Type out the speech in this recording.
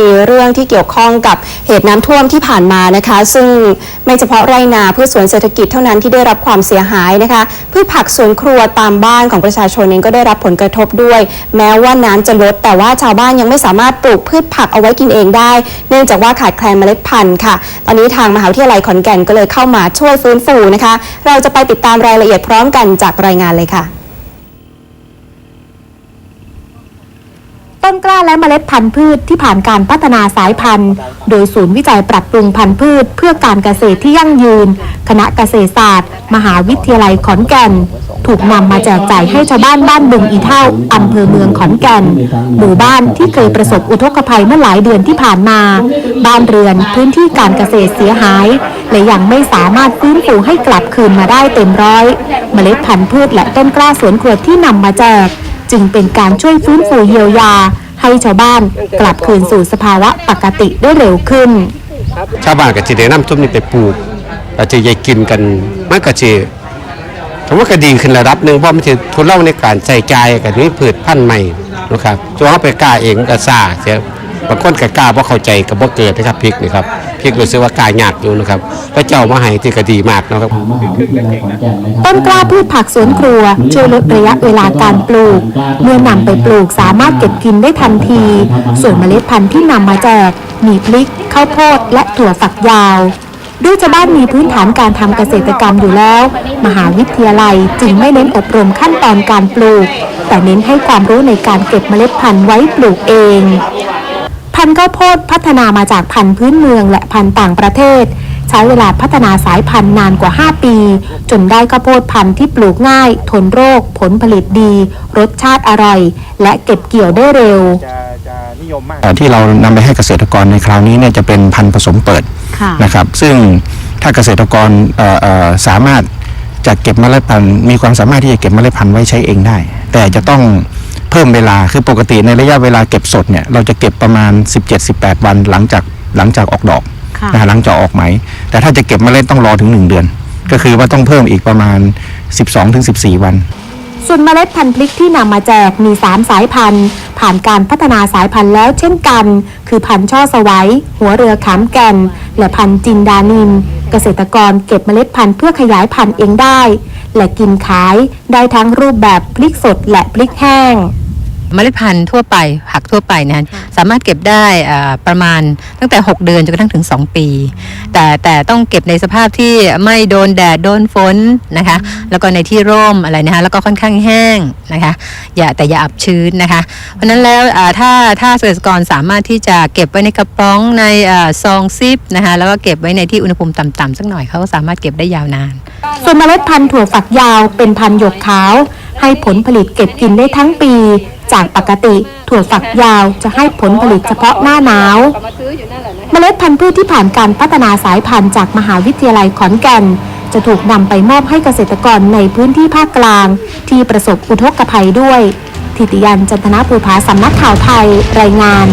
มีเรื่องที่เกี่ยวข้องกับเหตุน้ำท่วมที่ผ่านมานะคะ ซึ่งไม่เฉพาะไรนาพืชสวนเศรษฐกิจเท่านั้นที่ได้รับความเสียหายนะคะพืชผักสวนครัวตามบ้านของประชาชนเองก็ได้รับผลกระทบด้วย แม้ว่าน้ำจะลด แต่ว่าชาวบ้านยังไม่สามารถปลูกพืชผักเอาไว้กินเองได้ เนื่องจากว่าขาดแคลนเมล็ดพันธุ์ค่ะ ตอนนี้ทางมหาวิทยาลัยขอนแก่นก็เลยเข้ามาช่วยฟื้นฟูนะคะ เราจะไปติดตามรายละเอียดพร้อมกันจากรายงานเลยค่ะ ต้นกล้าและเมล็ดพันธุ์พืชที่ผ่านการพัฒนาสายพันธุ์ โดยศูนย์วิจัยปรับปรุงพันธุ์พืช เพื่อการเกษตรที่ยั่งยืน คณะเกษตรศาสตร์ มหาวิทยาลัยขอนแก่น ถูกนำมาแจกจ่ายให้ชาวบ้านบ้านบึงอีเท่าอำเภอเมืองขอนแก่น หมู่บ้านที่เคยประสบอุทกภัยเมื่อหลายเดือนที่ผ่านมา บ้านเรือนพื้นที่การเกษตรเสียหาย และยังไม่สามารถฟื้นฟูให้กลับคืนมาได้เต็มร้อย เมล็ดพันธุ์พืชและต้นกล้าสวนครัวที่นำมาแจก จึงเป็นการช่วยฟื้นฟูเยียวยา ให้ชาวบ้านกลับคืนสู่สภาวะปกติได้เร็วขึ้น ชาวบ้านก็จะได้น้ำส้มนี่ไปปลูกอาจจะยายกินกันมันก็จะผมว่าก็ดีขึ้นระดับหนึ่งเพราะมันจะทดลองในการใส่ใจกับนี้พืชพันธุ์ใหม่นะครับตัวเขาไปกล้าเองก็ซาเสียบางคนก็กล้าเพราะเข้าใจกับว่าเกิดนะครับพริกนี่ครับ พริกรู้สึกว่ากล้ายากอยู่นะครับพระเจ้ามาให้ที่กดีมากนะครับ ต้นกล้าพืชผักสวนครัว ช่วยลดระยะเวลาการปลูก เมื่อนำไปปลูกสามารถเก็บกินได้ทันที ส่วนเมล็ดพันธุ์ที่นำมาแจก มีพริกข้าวโพดและถั่วฝักยาวด้วยชาวบ้านมีพื้นฐานการทำเกษตรกรรมอยู่แล้ว มหาวิทยาลัยจึงไม่เน้นอบรมขั้นตอนการปลูก แต่เน้นให้ความรู้ในการเก็บเมล็ดพันธุ์ไว้ปลูกเอง พันธุ์ข้าวโพดพัฒนามาจากพันธุ์พื้นเมืองและพันธุ์ต่างประเทศ ใช้เวลาพัฒนาสายพันธุ์นานกว่า 5 ปี จนได้ข้าวโพดพันธุ์ที่ปลูกง่าย ทนโรค ผลผลิตดี รสชาติอร่อย และเก็บเกี่ยวได้เร็วจะจะนิยมมากเอ่อที่เรานำไปให้เกษตรกรในคราวนี้เนี่ยจะเป็นพันธุ์ผสมเปิดนะครับซึ่งถ้าเกษตรกรเอ่อเอ่อสามารถจะเก็บเมล็ดพันธุ์มีความสามารถที่จะเก็บเมล็ดพันธุ์ไว้ใช้เองได้ แต่จะต้อง เพิ่มเวลาคือปกติในระยะเวลาเก็บสดเนี่ยเราจะเก็บประมาณ 17-18 วันหลังจากหลังจากออกดอกนะฮะหลังจากออกไหม แต่ถ้าจะเก็บเมล็ดต้องรอถึง 1 เดือน ก็คือว่าต้องเพิ่มอีกประมาณ 12-14 วัน ส่วนเมล็ดพันธุ์พริกที่นำมาแจกมี 3 สายพันธุ์ ผ่านการพัฒนาสายพันธุ์แล้วเช่นกัน คือพันธุ์ช่อสวัยหัวเรือขามแก่น และพันธุ์จินดานิน เกษตรกรเก็บเมล็ดพันธุ์เพื่อขยายพันธุ์เองได้ และกินขายได้ทั้งรูปแบบพริกสดและพริกแห้ง เมล็ดพันธุ์ทั่วไปผักทั่วไปนะสามารถเก็บได้อ่าประมาณตั้งแต่ 6 เดือนจนกระทั่งถึง 2 ปี แต่แต่ต้องเก็บในสภาพที่ไม่โดนแดดโดนฝนนะคะ แล้วก็ในที่ร่มอะไรนะคะแล้วก็ค่อนข้างแห้งนะคะ อย่าแต่อย่าอับชื้นนะคะ เพราะฉะนั้นแล้วอ่าถ้าถ้าเกษตรกรสามารถที่จะเก็บไว้ในกระป๋องในอ่าซองซิปนะคะแล้วก็เก็บไว้ในที่อุณหภูมิต่ำๆสักหน่อยเขาก็สามารถเก็บได้ยาวนาน ส่วนเมล็ดพันธุ์ถั่วฝักยาวเป็นพันธุ์หยกขาว ให้ผลผลิตเก็บกินได้ทั้งปี จากปกติถั่วฝักยาวจะให้ผลผลิตเฉพาะหน้าหนาว เมล็ดพันธุ์พืชที่ผ่านการพัฒนาสายพันธุ์จากมหาวิทยาลัยขอนแก่น จะถูกนำไปมอบให้เกษตรกรในพื้นที่ภาคกลาง ที่ประสบอุทกภัยด้วย ทิติยันจันทนาภูผาสำนักข่าวไทยรายงาน